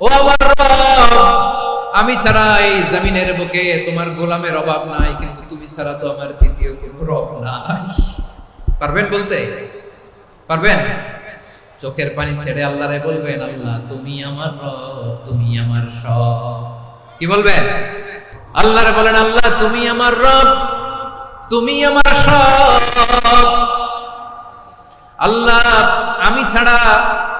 ও আমার আমি ছাড়া এই জমিনের বুকে তোমার গোলামের অভাব নাই, কিন্তু তুমি ছাড়া তো আমার দ্বিতীয় কোনো রব নাই। পারবেন বলতে? পারবেন? চোখের পানি ছেড়ে আল্লাহরে বলবেন, আল্লাহ, তুমি আমার রব, তুমি আমার সব। কি বলবেন? আল্লাহরে বলেন, আল্লাহ, তুমি আমার রব, তুমি আমার সব। আল্লাহ, আমি ছাড়া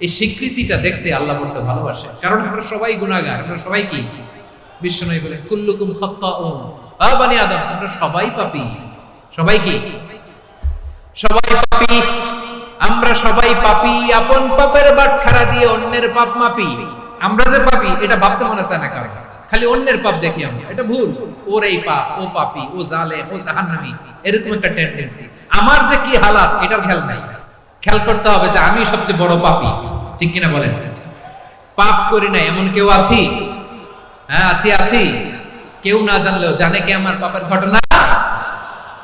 এই স্বীকৃতিটা দেখতে আল্লাহ বলতে ভালোবাসে। কারণ আমরা সবাই গুনাহগার, আমরা সবাই কি? বিশ্বনবী বলেন, কুল্লুকুম খাত্তাউন। আ বানি আদম তোমরা সবাই পাপী। সবাই কি? সবাই পাপী। আমরা সবাই পাপী, আপন পাপের বাটখারা দিয়ে অন্যের পাপ মাপি। আমরা যে পাপী, এটা ভাবতে মনে চায় না কারণ খালি অন্যের পাপ দেখি আমরা। এটা ভুল। ওর এই পাপ, ও পাপি, ও জালে ও জাহান্নামি। এরকম একটা টেন্ডেন্সি আমার যে কি হালাত, এটার খেয়াল নাই। খেয়াল করতে হবে যে আমি সবচেয়ে বড় পাপী। ঠিক কিনা বলেন? পাপ করি না, এমন কেউ আছি? হ্যাঁ আছি আছি। কেউ না জানলেও জানে কি আমার পাপের ঘটনা?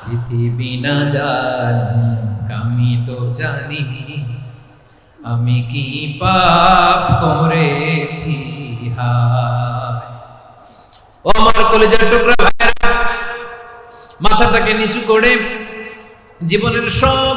পৃথিবী না জানুক, আমি তো জানি। আমি কি পাপ করেছি? ও আমার কলেজের টুকরা মাথাটাকে নিচু করে জীবনের সব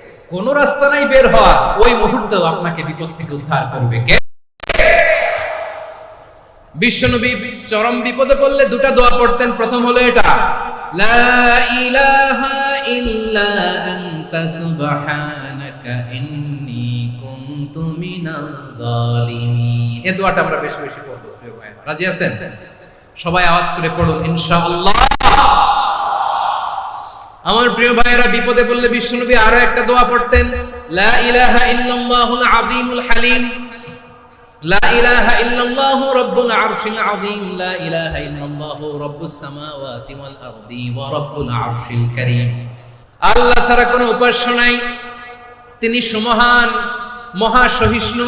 কোন রাস্তা নাই বের হওয়া ওই মুহূর্তেও আপনাকে বিপদ থেকে উদ্ধার করবে। কে? বিশ্বনবী চরম বিপদে পড়লে দুটা দোয়া পড়তেন। প্রথম হলো এটা দোয়াটা আমরা বেশি বেশি রাজি আছেন? সবাই আওয়াজ করে পড়ুন, ইনশাআল্লাহ। আমার প্রিয় ভাইয়েরা, বিপদে পড়লে বিষ্ণুনবী আরও একটা দোয়া পড়তেন, লা ইলাহা ইল্লাল্লাহুল আযীমুল হালিম, লা ইলাহা ইল্লাল্লাহু রব্বুল আরশিল আযীম, লা ইলাহা ইল্লাল্লাহু রব্বুস সামাওয়াতি ওয়াল আরদি ওয়া রব্বুল আরশিল কারীম। আল্লাহ ছাড়া কোনো উপাস্য নাই। তিনি সুমহান মহাসহিষ্ণু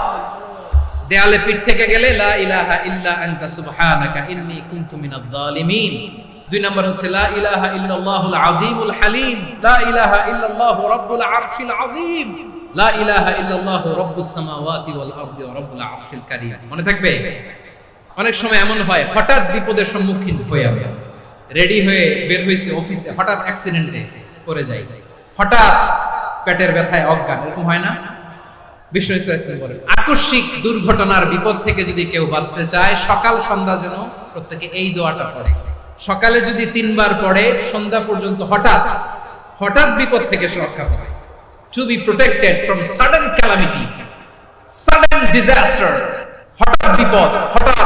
দেয়ালে পিঠ থেকে গেলে, লা ইলাহা ইল্লা আনতা সুবহানাকা ইন্নী কুনতু মিনাজ জালিমিন দুই নম্বর হচ্ছে, লা ইলাহা ইল্লাল্লাহুল আযীমুল হালিম। লা ইলাহা ইল্লাল্লাহু রাব্বুল আরশিল আযীম। লা ইলাহা ইল্লাল্লাহু রাব্বুস সামাওয়াতি ওয়াল আরদি ওয়া রাব্বুল আরশিল কারীম। মনে থাকবে? অনেক সময় এমন হয়, হঠাৎ বিপদের সম্মুখীন হয়ে আমি। রেডি হয়ে বের হয়েছে অফিসে, হঠাৎ অ্যাক্সিডেন্টে পড়ে যাই। হঠাৎ পেটের ব্যথায় অজ্ঞান, এরকম হয় না? বিষ্ণু ইসলাম বলেন, আকস্মিক দুর্ঘটনার বিপদ থেকে যদি কেউ বাঁচতে চায়, সকাল সন্ধ্যা যেন প্রত্যেকে এই দোয়াটা পড়ে। সকালে যদি তিনবার পড়ে, সন্ধ্যা পর্যন্ত হঠাৎ হঠাৎ বিপদ থেকে রক্ষা পাবে। To be protected from sudden calamity sudden disaster হঠাৎ বিপদ, হঠাৎ